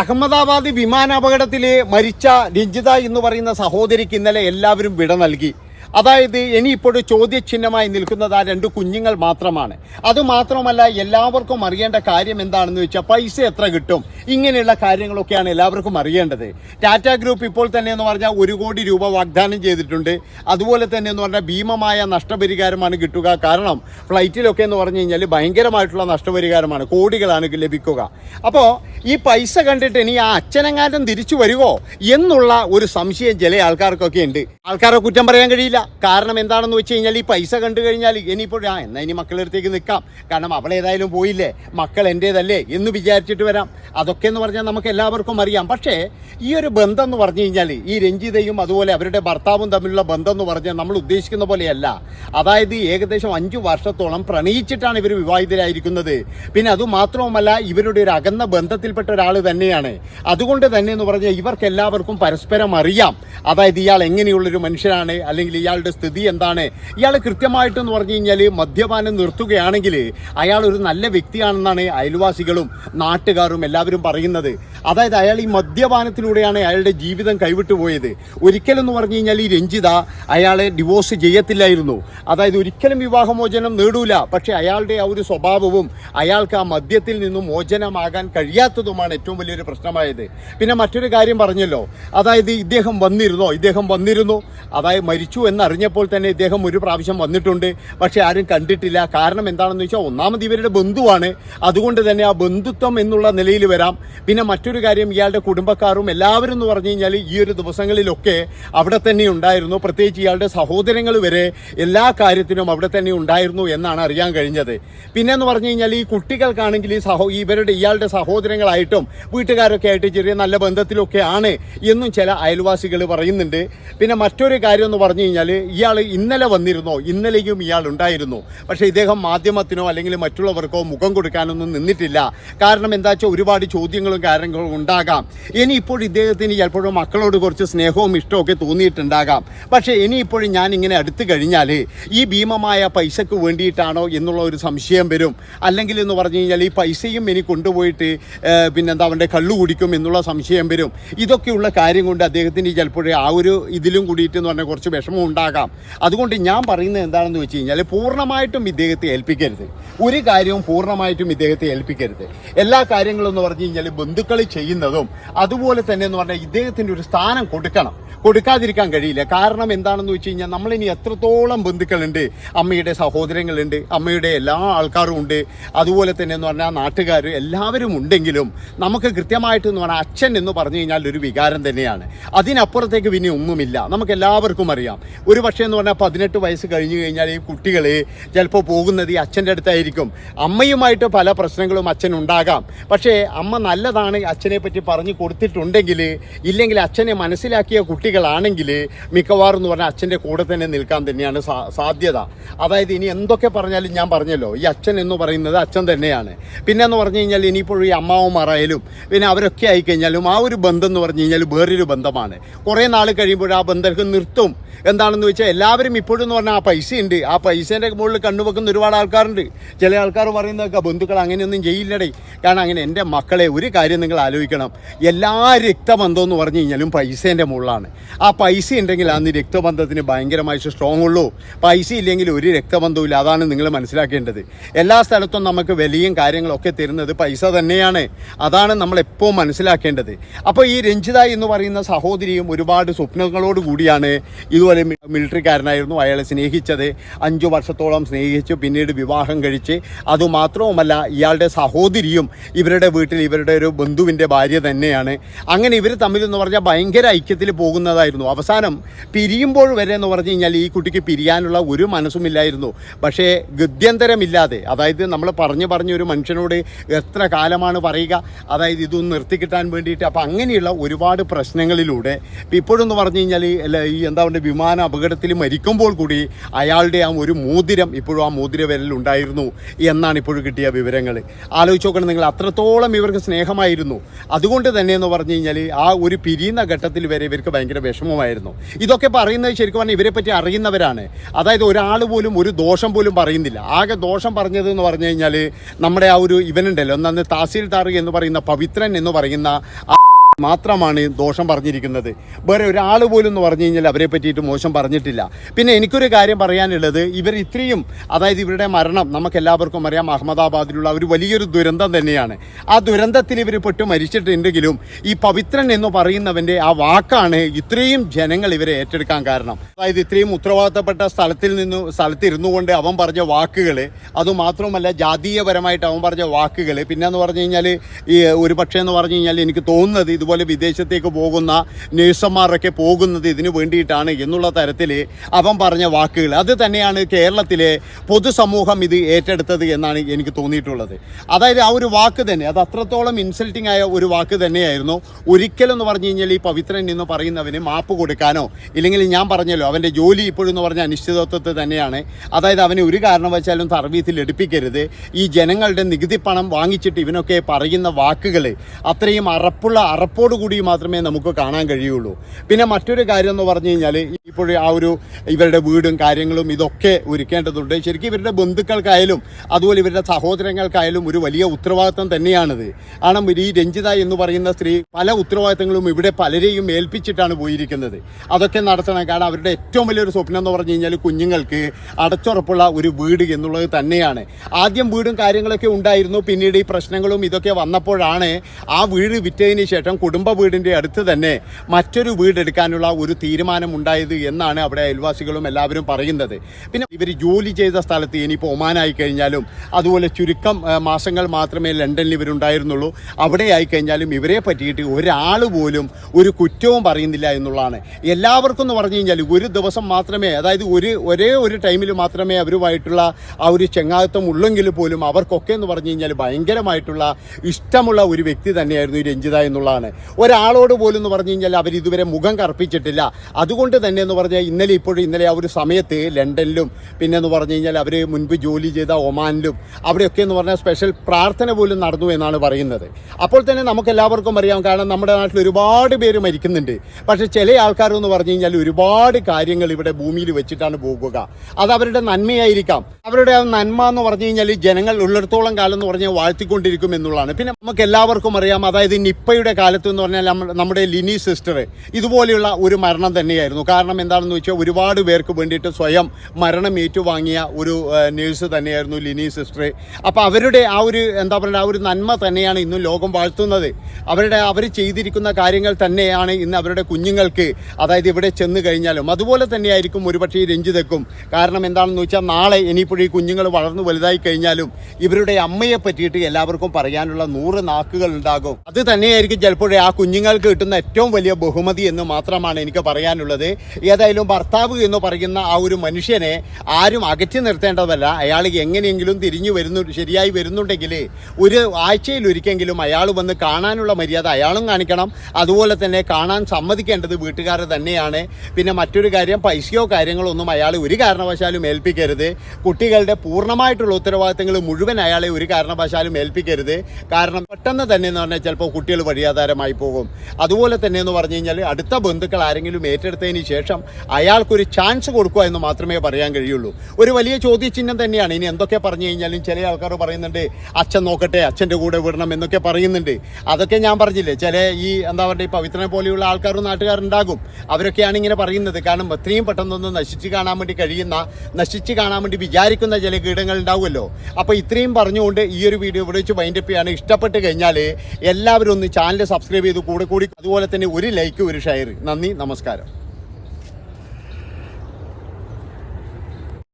അഹമ്മദാബാദ് വിമാനാപകടത്തിൽ മരിച്ച രഞ്ജിത എന്ന് പറയുന്ന സഹോദരിക്ക് ഇന്നലെ എല്ലാവരും വിട നൽകി. അതായത് ഇനിയിപ്പോഴും ചോദ്യചിഹ്നമായി നിൽക്കുന്നത് ആ രണ്ട് കുഞ്ഞുങ്ങൾ മാത്രമാണ്. അതുമാത്രമല്ല എല്ലാവർക്കും അറിയേണ്ട കാര്യം എന്താണെന്ന് വെച്ചാൽ പൈസ എത്ര കിട്ടും? ഇങ്ങനെയുള്ള കാര്യങ്ങളൊക്കെയാണ് എല്ലാവർക്കും അറിയേണ്ടത്. ടാറ്റ ഗ്രൂപ്പ് ഇപ്പോൾ തന്നെ എന്ന് പറഞ്ഞാൽ ഒരു കോടി രൂപ വാഗ്ദാനം ചെയ്തിട്ടുണ്ട്. അതുപോലെ തന്നെ എന്ന് പറഞ്ഞാൽ ഭീമമായ നഷ്ടപരിഹാരമാണ് കിട്ടുക. കാരണം ഫ്ലൈറ്റിലൊക്കെ എന്ന് പറഞ്ഞു കഴിഞ്ഞാൽ ഭയങ്കരമായിട്ടുള്ള നഷ്ടപരിഹാരമാണ്. കോടികളാണ് ലഭിക്കുക. അപ്പോൾ ഈ പൈസ കണ്ടിട്ട് ഇനി ആ അച്ഛനെങ്ങാനും തിരിച്ചു വരുമോ എന്നുള്ള ഒരു സംശയം ചില ആൾക്കാർക്കൊക്കെ ഉണ്ട്. ആൾക്കാരെ കുറ്റം പറയാൻ കഴിയില്ല. കാരണം എന്താണെന്ന് വെച്ച് കഴിഞ്ഞാൽ ഈ പൈസ കണ്ടു കഴിഞ്ഞാൽ ഇനിയിപ്പോൾ ആ എന്നാൽ ഇനി മക്കളുടെ അടുത്തേക്ക് നിൽക്കാം. കാരണം അവൾ ഏതായാലും പോയില്ലേ? മക്കൾ എന്റേതല്ലേ എന്ന് വിചാരിച്ചിട്ട് വരാം. അതൊക്കെ എന്ന് പറഞ്ഞാൽ നമുക്ക് എല്ലാവർക്കും അറിയാം. പക്ഷേ ഈ ഒരു ബന്ധം എന്ന് പറഞ്ഞു കഴിഞ്ഞാൽ ഈ രഞ്ജിതയും അതുപോലെ അവരുടെ ഭർത്താവും തമ്മിലുള്ള ബന്ധം എന്ന് പറഞ്ഞാൽ നമ്മൾ ഉദ്ദേശിക്കുന്ന പോലെയല്ല. അതായത് ഏകദേശം അഞ്ച് വർഷത്തോളം പ്രണയിച്ചിട്ടാണ് ഇവർ വിവാഹിതരായിരിക്കുന്നത്. പിന്നെ അതുമാത്രവുമല്ല ഇവരുടെ ഒരു അകന്ന ബന്ധത്തിൽപ്പെട്ട ഒരാൾ തന്നെയാണ്. അതുകൊണ്ട് തന്നെ എന്ന് പറഞ്ഞാൽ ഇവർക്ക് എല്ലാവർക്കും പരസ്പരം അറിയാം. അതായത് ഇയാൾ എങ്ങനെയുള്ളൊരു മനുഷ്യനാണ് അല്ലെങ്കിൽ ഇയാളുടെ സ്ഥിതി എന്താണ്? ഇയാൾ കൃത്യമായിട്ടെന്ന് പറഞ്ഞു കഴിഞ്ഞാൽ മദ്യപാനം നിർത്തുകയാണെങ്കിൽ അയാൾ ഒരു നല്ല വ്യക്തിയാണെന്നാണ് അയൽവാസികളും നാട്ടുകാരും എല്ലാവരും പറയുന്നത്. അതായത് അയാൾ ഈ മദ്യപാനത്തിലൂടെയാണ് അയാളുടെ ജീവിതം കൈവിട്ടു പോയത്. ഒരിക്കലെന്ന് പറഞ്ഞു കഴിഞ്ഞാൽ ഈ രഞ്ജിത അയാളെ ഡിവോഴ്സ് ചെയ്യത്തില്ലായിരുന്നു. അതായത് ഒരിക്കലും വിവാഹമോചനം നേടൂല. പക്ഷെ അയാളുടെ ആ ഒരു സ്വഭാവവും അയാൾക്ക് ആ മദ്യത്തിൽ നിന്നും മോചനമാകാൻ കഴിയാത്തതുമാണ് ഏറ്റവും വലിയൊരു പ്രശ്നമായത്. പിന്നെ മറ്റൊരു കാര്യം പറഞ്ഞല്ലോ. അതായത് ഇദ്ദേഹം വന്നിരുന്നോ? ഇദ്ദേഹം വന്നിരുന്നു. അതായത് മരിച്ചു എന്നറിഞ്ഞപ്പോൾ തന്നെ ഇദ്ദേഹം ഒരു പ്രാവശ്യം വന്നിട്ടുണ്ട്. പക്ഷെ ആരും കണ്ടിട്ടില്ല. കാരണം എന്താണെന്ന് വെച്ചാൽ ഒന്നാമത് ഇവരുടെ ബന്ധുവാണ്. അതുകൊണ്ട് തന്നെ ആ ബന്ധുത്വം എന്നുള്ള നിലയിൽ വരാം. പിന്നെ മറ്റൊരു കാര്യം ഇയാളുടെ കുടുംബക്കാരും എല്ലാവരും എന്ന് പറഞ്ഞു കഴിഞ്ഞാൽ ഈ ഒരു ദിവസങ്ങളിലൊക്കെ അവിടെ തന്നെ ഉണ്ടായിരുന്നു. പ്രത്യേകിച്ച് ഇയാളുടെ സഹോദരങ്ങൾ വരെ എല്ലാ കാര്യത്തിനും അവിടെ തന്നെ ഉണ്ടായിരുന്നു എന്നാണ് അറിയാൻ കഴിഞ്ഞത്. പിന്നെ എന്ന് പറഞ്ഞു കഴിഞ്ഞാൽ ഈ കുട്ടികൾക്കാണെങ്കിൽ ഈ സഹോ ഇവരുടെ ഇയാളുടെ സഹോദരങ്ങളായിട്ടും വീട്ടുകാരൊക്കെ ആയിട്ട് ചെറിയ നല്ല ബന്ധത്തിലൊക്കെ ആണ് എന്നും ചില അയൽവാസികൾ പറയുന്നുണ്ട്. പിന്നെ മറ്റൊരു കാര്യം എന്ന് പറഞ്ഞു കഴിഞ്ഞാൽ ഇയാൾ ഇന്നലെ വന്നിരുന്നോ? ഇന്നലെയും ഇയാൾ ഉണ്ടായിരുന്നു. പക്ഷേ ഇദ്ദേഹം മാധ്യമത്തിനോ അല്ലെങ്കിൽ മറ്റുള്ളവർക്കോ മുഖം കൊടുക്കാനൊന്നും നിന്നിട്ടില്ല. കാരണം എന്താ വെച്ചാൽ ഒരുപാട് ചോദ്യങ്ങളും കാര്യങ്ങളും ഉണ്ടാകാം ഇനി ഇപ്പോൾ ഇദ്ദേഹത്തിന് ചിലപ്പോഴും മക്കളോട് കുറച്ച് സ്നേഹവും ഇഷ്ടവും ഒക്കെ തോന്നിയിട്ടുണ്ടാകാം. പക്ഷേ ഇനിയിപ്പോഴും ഞാൻ ഇങ്ങനെ അടുത്ത് കഴിഞ്ഞാൽ ഈ ഭീമമായ പൈസക്ക് വേണ്ടിയിട്ടാണോ എന്നുള്ള ഒരു സംശയം വരും. അല്ലെങ്കിൽ എന്ന് പറഞ്ഞു കഴിഞ്ഞാൽ ഈ പൈസയും ഇനി കൊണ്ടുപോയിട്ട് പിന്നെന്താ അവന്റെ കള്ളു കുടിക്കും എന്നുള്ള സംശയം വരും. ഇതൊക്കെയുള്ള കാര്യം കൊണ്ട് അദ്ദേഹത്തിന് ചിലപ്പോഴേ ആ ഒരു ഇതിലും കൂടിയിട്ട് എന്ന് പറഞ്ഞാൽ കുറച്ച് വിഷമം ഉണ്ടാകാം. അതുകൊണ്ട് ഞാൻ പറയുന്നത് എന്താണെന്ന് വെച്ച് കഴിഞ്ഞാൽ പൂർണമായിട്ടും ഇദ്ദേഹത്തെ ഏൽപ്പിക്കരുത്. ഒരു കാര്യവും പൂർണമായിട്ടും ഇദ്ദേഹത്തെ ഏൽപ്പിക്കരുത്. എല്ലാ കാര്യങ്ങളും എന്ന് പറഞ്ഞു കഴിഞ്ഞാൽ ബന്ധുക്കൾ ചെയ്യുന്നതും അതുപോലെ തന്നെ എന്ന് പറഞ്ഞാൽ ഇദ്ദേഹത്തിന്റെ ഒരു സ്ഥാനം കൊടുക്കണം. കൊടുക്കാതിരിക്കാൻ കഴിയില്ല. കാരണം എന്താണെന്ന് വെച്ച് കഴിഞ്ഞാൽ നമ്മളിനി എത്രത്തോളം ബന്ധുക്കളുണ്ട് അമ്മയുടെ സഹോദരങ്ങളുണ്ട് അമ്മയുടെ എല്ലാ ആൾക്കാരും ഉണ്ട്. അതുപോലെ തന്നെ എന്ന് പറഞ്ഞാൽ നാട്ടുകാർ എല്ലാവരും ഉണ്ടെങ്കിലും നമുക്ക് കൃത്യമായിട്ട് എന്ന് പറഞ്ഞാൽ അച്ഛൻ എന്ന് പറഞ്ഞു കഴിഞ്ഞാൽ ഒരു വികാരം തന്നെയാണ്. അതിനപ്പുറത്തേക്ക് പിന്നെ ഒന്നുമില്ല. നമുക്ക് എല്ലാവർക്കും അറിയാം. ഒരു പക്ഷേ എന്ന് പറഞ്ഞാൽ പതിനെട്ട് വയസ്സ് കഴിഞ്ഞു കഴിഞ്ഞാൽ ഈ കുട്ടികൾ ചിലപ്പോൾ പോകുന്നത് ഈ അച്ഛന്റെ അടുത്തായിരിക്കും. അമ്മയുമായിട്ട് പല പ്രശ്നങ്ങളും അച്ഛൻ ഉണ്ടാകാം. പക്ഷേ അമ്മ നല്ലതാണ് അച്ഛനെ പറ്റി പറഞ്ഞു കൊടുത്തിട്ടുണ്ടെങ്കിൽ ഇല്ലെങ്കിൽ അച്ഛനെ മനസ്സിലാക്കിയ കുട്ടികളാണെങ്കിൽ മിക്കവാറും എന്ന് പറഞ്ഞാൽ അച്ഛന്റെ കൂടെ തന്നെ നിൽക്കാൻ തന്നെയാണ് സാധ്യത. അതായത് ഇനി എന്തൊക്കെ പറഞ്ഞാലും ഞാൻ പറഞ്ഞല്ലോ. ഈ അച്ഛൻ എന്ന് പറയുന്നത് അച്ഛൻ തന്നെയാണ്. പിന്നെ എന്ന് പറഞ്ഞു കഴിഞ്ഞാൽ ഇനിയിപ്പോൾ ഈ അമ്മാവന്മാരായാലും പിന്നെ അവരൊക്കെ ആയിക്കഴിഞ്ഞാലും ആ ഒരു ബന്ധം എന്ന് പറഞ്ഞു കഴിഞ്ഞാൽ വേറൊരു ബന്ധമാണ്. കുറേ നാൾ കഴിയുമ്പോൾ ആ ബന്ധമൊക്കെ നിർത്തും. എന്താണെന്ന് വെച്ചാൽ എല്ലാവരും ഇപ്പോഴും എന്ന് പറഞ്ഞാൽ ആ പൈസ ഉണ്ട്. ആ പൈസേന്റെ മുകളിൽ കണ്ണുവെക്കുന്ന ഒരുപാട് ആൾക്കാരുണ്ട്. ചില ആൾക്കാർ പറയുന്നതൊക്കെ ബന്ധുക്കൾ അങ്ങനെയൊന്നും ചെയ്യില്ലടേ. കാരണം അങ്ങനെ എന്റെ മക്കളെ ഒരു കാര്യം നിങ്ങൾ ആലോചിക്കണം. എല്ലാ രക്തബന്ധം എന്ന് പറഞ്ഞു കഴിഞ്ഞാലും പൈസേന്റെ മുകളിലാണ്. ആ പൈസ ഉണ്ടെങ്കിൽ അന്ന് രക്തബന്ധത്തിന് ഭയങ്കരമായിട്ട് സ്ട്രോങ് ഉള്ളൂ. പൈസ ഇല്ലെങ്കിൽ ഒരു രക്തബന്ധവും അതാണ് നിങ്ങൾ മനസ്സിലാക്കേണ്ടത്. എല്ലാ സ്ഥലത്തും നമുക്ക് വിലയും കാര്യങ്ങളൊക്കെ തരുന്നത് പൈസ തന്നെയാണ്. അതാണ് നമ്മൾ എപ്പോൾ മനസ്സിലാക്കേണ്ടത്. അപ്പോൾ ഈ രഞ്ജിത എന്ന് പറയുന്ന സഹോദരിയും ഒരുപാട് സ്വപ്നങ്ങളോട് കൂടിയാണ് ഇതുപോലെ മിലിറ്ററിക്കാരനായിരുന്നു അയാളെ സ്നേഹിച്ചത്. അഞ്ചു വർഷത്തോളം സ്നേഹിച്ചു. പിന്നീട് വിവാഹം കഴിച്ച്. അതുമാത്രവുമല്ല ഇയാളുടെ സഹോദരിയും ഇവരുടെ വീട്ടിൽ ഇവരുടെ ഒരു ബന്ധുവിന്റെ ഭാര്യ തന്നെയാണ്. അങ്ങനെ ഇവർ തമ്മിൽ എന്ന് പറഞ്ഞാൽ ഭയങ്കര ഐക്യത്തിൽ പോകുന്നതായിരുന്നു അവസാനം പിരിയുമ്പോൾ വരെ എന്ന് പറഞ്ഞു കഴിഞ്ഞാൽ ഈ കുട്ടിക്ക് പിരിയാനുള്ള ഒരു മനസ്സുമില്ലായിരുന്നു പക്ഷേ ഗദ്യന്തരമില്ലാതെ അതായത് നമ്മൾ പറഞ്ഞു പറഞ്ഞ ഒരു മനുഷ്യനോട് എത്ര കാലമാണ് പറയുക അതായത് ഇതൊന്ന് നിർത്തിക്കിട്ടാൻ വേണ്ടിയിട്ട് അപ്പം അങ്ങനെയുള്ള ഒരുപാട് പ്രശ്നങ്ങളിലൂടെ ഇപ്പം ഇപ്പോഴെന്ന് പറഞ്ഞു കഴിഞ്ഞാൽ ഈ എന്താ പറയുക വിമാന അപകടത്തിൽ മരിക്കുമ്പോൾ കൂടി അയാളുടെ ആ ഒരു മോതിരം ഇപ്പോഴും ആ മോതിര വിരലുണ്ടായിരുന്നു എന്നാണ് ഇപ്പോഴും കിട്ടിയ വിവരങ്ങൾ. ആലോചിച്ച് നോക്കണം നിങ്ങൾ അത്രത്തോളം ഇവർക്ക് സ്നേഹമായിരുന്നു. അതുകൊണ്ട് തന്നെ എന്ന് പറഞ്ഞു കഴിഞ്ഞാൽ ആ ഒരു പിരിയുന്ന ഘട്ടത്തിൽ വരെ ഇവർക്ക് ഭയങ്കര വിഷമമായിരുന്നു. ഇതൊക്കെ പറയുന്നത് ശരിക്കും പറഞ്ഞാൽ ഇവരെ പറ്റി അറിയുന്നവരാണ്. അതായത് ഒരാൾ പോലും ഒരു ദോഷം പോലും പറയുന്നില്ല. ആകെ ദോഷം പറഞ്ഞത് എന്ന് പറഞ്ഞു കഴിഞ്ഞാൽ നമ്മുടെ ആ ഒരു ഇവനുണ്ടല്ലോ. ഒന്നന്ന് താസിൽദാർ എന്ന് പറയുന്ന പവിത്രൻ എന്ന് പറയുന്ന മാത്രമാണ് ദോഷം പറഞ്ഞിരിക്കുന്നത്. വേറെ ഒരാൾ പോലും എന്ന് പറഞ്ഞു കഴിഞ്ഞാൽ അവരെ പറ്റിയിട്ട് മോശം പറഞ്ഞിട്ടില്ല. പിന്നെ എനിക്കൊരു കാര്യം പറയാനുള്ളത് ഇവർ ഇത്രയും അതായത് ഇവരുടെ മരണം നമുക്ക് എല്ലാവർക്കും അറിയാം അഹമ്മദാബാദിലുള്ള ഒരു വലിയൊരു ദുരന്തം തന്നെയാണ്. ആ ദുരന്തത്തിൽ ഇവർ പെട്ട് മരിച്ചിട്ടുണ്ടെങ്കിലും ഈ പവിത്രൻ എന്ന് പറയുന്നവന്റെ ആ വാക്കാണ് ഇത്രയും ജനങ്ങൾ ഇവരെ ഏറ്റെടുക്കാൻ കാരണം. അതായത് ഇത്രയും ഉത്തരവാദിത്തപ്പെട്ട സ്ഥലത്തിൽ നിന്ന് സ്ഥലത്തിരുന്നു കൊണ്ട് അവൻ പറഞ്ഞ വാക്കുകൾ അതുമാത്രമല്ല ജാതീയപരമായിട്ട് അവൻ പറഞ്ഞ വാക്കുകൾ പിന്നെ എന്ന് പറഞ്ഞു കഴിഞ്ഞാൽ ഈ ഒരു പക്ഷേ എന്ന് പറഞ്ഞു കഴിഞ്ഞാൽ എനിക്ക് തോന്നുന്നത് ഇതുപോലെ വിദേശത്തേക്ക് പോകുന്ന നേഴ്സന്മാരൊക്കെ പോകുന്നത് ഇതിനു വേണ്ടിയിട്ടാണ് എന്നുള്ള തരത്തിൽ അവൻ പറഞ്ഞ വാക്കുകൾ അത് തന്നെയാണ് കേരളത്തിലെ പൊതുസമൂഹം ഇത് ഏറ്റെടുത്തത് എന്നാണ് എനിക്ക് തോന്നിയിട്ടുള്ളത്. അതായത് ആ ഒരു വാക്ക് തന്നെ അത് അത്രത്തോളം ഇൻസൾട്ടിംഗ് ആയ ഒരു വാക്ക് തന്നെയായിരുന്നു. ഒരിക്കലും എന്ന് പറഞ്ഞു കഴിഞ്ഞാൽ ഈ പവിത്രൻ എന്ന് പറയുന്നവന് മാപ്പ് കൊടുക്കാനോ ഇല്ലെങ്കിൽ ഞാൻ പറഞ്ഞല്ലോ അവന്റെ ജോലി ഇപ്പോഴെന്ന് പറഞ്ഞ അനിശ്ചിതത്വത്തിൽ തന്നെയാണ്. അതായത് അവനെ ഒരു കാരണവശാലും സർവീസിൽ എടുപ്പിക്കരുത്. ഈ ജനങ്ങളുടെ നികുതി പണം വാങ്ങിച്ചിട്ട് ഇവനൊക്കെ പറയുന്ന വാക്കുകൾ അത്രയും അറപ്പുള്ള അറപ്പോടുകൂടി മാത്രമേ നമുക്ക് കാണാൻ കഴിയുള്ളൂ. പിന്നെ മറ്റൊരു കാര്യം എന്ന് പറഞ്ഞു കഴിഞ്ഞാൽ ഇപ്പോൾ ആ ഒരു ഇവരുടെ വീടും കാര്യങ്ങളും ഇതൊക്കെ ഒരുക്കേണ്ടതുണ്ട്. ശരിക്കും ഇവരുടെ ബന്ധുക്കൾക്കായാലും അതുപോലെ ഇവരുടെ സഹോദരങ്ങൾക്കായാലും ഒരു വലിയ ഉത്തരവാദിത്വം തന്നെയാണിത്. കാരണം ഈ രഞ്ജിത എന്ന് പറയുന്ന സ്ത്രീ പല ഉത്തരവാദിത്തങ്ങളും ഇവിടെ പലരെയും ഏൽപ്പിച്ചിട്ടാണ് പോയിരിക്കുന്നത്. അതൊക്കെ നടത്തണം. കാരണം അവരുടെ ഏറ്റവും വലിയൊരു സ്വപ്നം എന്ന് പറഞ്ഞു കഴിഞ്ഞാൽ കുഞ്ഞുങ്ങൾക്ക് അടച്ചുറപ്പുള്ള ഒരു വീട് എന്നുള്ളത് തന്നെയാണ്. ആദ്യം വീടും കാര്യങ്ങളൊക്കെ ഉണ്ടായിരുന്നു. പിന്നീട് ഈ പ്രശ്നങ്ങളും ഇതൊക്കെ വന്നപ്പോഴാണ് ആ വീട് വിറ്റതിന് ശേഷം കുടുംബ വീടിന്റെ അടുത്ത് തന്നെ മറ്റൊരു വീട് എടുക്കാനുള്ള ഒരു തീരുമാനം ഉണ്ടായത് എന്നാണ് അവിടെ അയൽവാസികളും എല്ലാവരും പറയുന്നത്. പിന്നെ ഇവർ ജോലി ചെയ്ത സ്ഥലത്ത് ഇനിയിപ്പോൾ ഒമാനായി കഴിഞ്ഞാലും അതുപോലെ ചുരുക്കം മാസങ്ങൾ മാത്രമേ ലണ്ടനിൽ ഇവരുണ്ടായിരുന്നുള്ളൂ. അവിടെ ആയിക്കഴിഞ്ഞാലും ഇവരെ പറ്റിയിട്ട് ഒരാൾ പോലും ഒരു കുറ്റവും പറയുന്നില്ല എന്നുള്ളതാണ്. എല്ലാവർക്കും എന്ന് പറഞ്ഞു കഴിഞ്ഞാൽ ഒരു ദിവസം മാത്രമേ അതായത് ഒരു ഒരേ ഒരു ടൈമിൽ മാത്രമേ അവരുമായിട്ടുള്ള ആ ഒരു ചെങ്ങാത്തം ഉള്ളെങ്കിൽ പോലും അവർക്കൊക്കെ എന്ന് പറഞ്ഞു കഴിഞ്ഞാൽ ഭയങ്കരമായിട്ടുള്ള ഇഷ്ടമുള്ള ഒരു വ്യക്തി തന്നെയായിരുന്നു ഈ രഞ്ജിത എന്നുള്ളതാണ്. ഒരാളോട് പോലും എന്ന് പറഞ്ഞു കഴിഞ്ഞാൽ അവർ ഇതുവരെ മുഖം കറുപ്പിച്ചിട്ടില്ല. അതുകൊണ്ട് തന്നെ എന്ന് പറഞ്ഞാൽ ഇന്നലെ ഇപ്പോഴും ഇന്നലെ ആ ഒരു സമയത്ത് ലണ്ടനിലും പിന്നെ എന്ന് പറഞ്ഞു കഴിഞ്ഞാൽ അവർ മുൻപ് ജോലി ചെയ്ത ഒമാനിലും അവിടെയൊക്കെ എന്ന് പറഞ്ഞാൽ സ്പെഷ്യൽ പ്രാർത്ഥന പോലും നടന്നു എന്നാണ് പറയുന്നത്. അപ്പോൾ തന്നെ നമുക്ക് എല്ലാവർക്കും അറിയാം കാരണം നമ്മുടെ നാട്ടിൽ ഒരുപാട് പേര് മരിക്കുന്നുണ്ട്. പക്ഷേ ചില ആൾക്കാരെന്ന് പറഞ്ഞു കഴിഞ്ഞാൽ ഒരുപാട് കാര്യങ്ങൾ ഇവിടെ ഭൂമിയിൽ വെച്ചിട്ടാണ് പോകുക. അത് അവരുടെ നന്മയായിരിക്കാം. അവരുടെ ആ നന്മ എന്ന് പറഞ്ഞു കഴിഞ്ഞാൽ ജനങ്ങൾ ഉള്ളിടത്തോളം കാലം എന്ന് പറഞ്ഞാൽ വാഴ്ത്തിക്കൊണ്ടിരിക്കും എന്നുള്ളതാണ്. പിന്നെ നമുക്ക് എല്ലാവർക്കും അറിയാം അതായത് നിപ്പയുടെ കാലത്ത് എന്ന് പറഞ്ഞാൽ നമ്മുടെ ലിനി സിസ്റ്റർ ഇതുപോലെയുള്ള ഒരു മരണം തന്നെയായിരുന്നു. കാരണം എന്താണെന്ന് വെച്ചാൽ ഒരുപാട് പേർക്ക് വേണ്ടിയിട്ട് സ്വയം മരണം ഏറ്റുവാങ്ങിയ ഒരു നേഴ്സ് തന്നെയായിരുന്നു ലിനി സിസ്റ്റർ അപ്പോൾ അവരുടെ ആ ഒരു എന്താ പറയുക ആ ഒരു നന്മ തന്നെയാണ് ഇന്നും ലോകം വാഴ്ത്തുന്നത്. അവരുടെ അവർ ചെയ്തിരിക്കുന്ന കാര്യങ്ങൾ തന്നെയാണ് ഇന്ന് അവരുടെ കുഞ്ഞുങ്ങൾക്ക് അതായത് ഇവിടെ ചെന്ന് കഴിഞ്ഞാലും. അതുപോലെ തന്നെയായിരിക്കും ഒരുപക്ഷെ ഈ രഞ്ജിതക്കും കാരണം എന്താണെന്ന് വെച്ചാൽ നാളെ ഇനിയിപ്പോൾ ഈ കുഞ്ഞുങ്ങൾ വളർന്നു വലുതായി കഴിഞ്ഞാലും ഇവരുടെ അമ്മയെ പറ്റിയിട്ട് എല്ലാവർക്കും പറയാനുള്ള നൂറ് നാക്കുകൾ ഉണ്ടാകും. അത് തന്നെയായിരിക്കും ചിലപ്പോഴേ ആ കുഞ്ഞുങ്ങൾക്ക് കിട്ടുന്ന ഏറ്റവും വലിയ ബഹുമതി എന്ന് മാത്രമാണ് എനിക്ക് പറയാനുള്ളത്. ഏതായാലും ഭർത്താവ് എന്ന് പറയുന്ന ആ ഒരു മനുഷ്യനെ ആരും അകറ്റി നിർത്തേണ്ടതല്ല. അയാൾ എങ്ങനെയെങ്കിലും തിരിഞ്ഞു വരുന്നു ശരിയായി വരുന്നുണ്ടെങ്കിൽ ഒരു ആഴ്ചയിൽ ഒരിക്കെങ്കിലും അയാൾ വന്ന് കാണാനുള്ള മര്യാദ അയാളും കാണിക്കണം. അതുപോലെ തന്നെ കാണാൻ സമ്മതിക്കേണ്ടത് വീട്ടുകാർ തന്നെയാണ്. പിന്നെ മറ്റൊരു കാര്യം പൈസയോ കാര്യങ്ങളോ ഒന്നും അയാൾ ഒരു കാരണവശാലും ഏൽപ്പിക്കരുത്. കുട്ടികളുടെ പൂർണമായിട്ടുള്ള ഉത്തരവാദിത്തങ്ങൾ മുഴുവൻ അയാളെ ഒരു കാരണവശാലും ഏൽപ്പിക്കരുത്. കാരണം പെട്ടെന്ന് തന്നെ എന്ന് പറഞ്ഞാൽ ചിലപ്പോൾ കുട്ടികൾ വഴിയാധാരമായി പോകും. അതുപോലെ തന്നെ എന്ന് പറഞ്ഞു കഴിഞ്ഞാൽ അടുത്ത ബന്ധുക്കൾ ആരെങ്കിലും ഏറ്റെടുത്തതിന് ശേഷം അയാൾക്കൊരു ചാൻസ് കൊടുക്കുക എന്ന് മാത്രമേ പറയാൻ കഴിയുള്ളൂ. ഒരു വലിയ ചോദ്യചിഹ്നം തന്നെയാണ്. ഇനി എന്തൊക്കെ പറഞ്ഞു കഴിഞ്ഞാലും ചില ആൾക്കാർ പറയുന്നുണ്ട് അച്ഛൻ നോക്കട്ടെ അച്ഛന്റെ കൂടെ വിടണം എന്നൊക്കെ പറയുന്നുണ്ട്. അതൊക്കെ ഞാൻ പറഞ്ഞില്ലേ ചില ഈ എന്താ പറയുക പവിത്രനെ പോലെയുള്ള ആൾക്കാരും നാട്ടുകാരുണ്ടാകും. അവരൊക്കെയാണ് ഇങ്ങനെ പറയുന്നത്. കാരണം എത്രയും പെട്ടെന്നൊന്ന് നശിച്ച് കാണാൻ വേണ്ടി കഴിയുന്ന നശിച്ച് കാണാൻ വേണ്ടി വിചാരിക്കുന്ന ചില കീടങ്ങൾ ഉണ്ടാവുമല്ലോ. അപ്പോൾ ഇത്രയും പറഞ്ഞുകൊണ്ട് ഈ ഒരു വീഡിയോ ഇവിടെ വെച്ച് വൈൻഡപ്പ് ചെയ്യാണ്. ഇഷ്ടപ്പെട്ട് കഴിഞ്ഞാൽ എല്ലാവരും ഒന്ന് ചാനൽ സബ്സ്ക്രൈബ് ചെയ്ത് കൂടെ കൂടി അതുപോലെ തന്നെ ഒരു ലൈക്ക് ഒരു ഷെയർ നന്ദി നമസ്കാരം.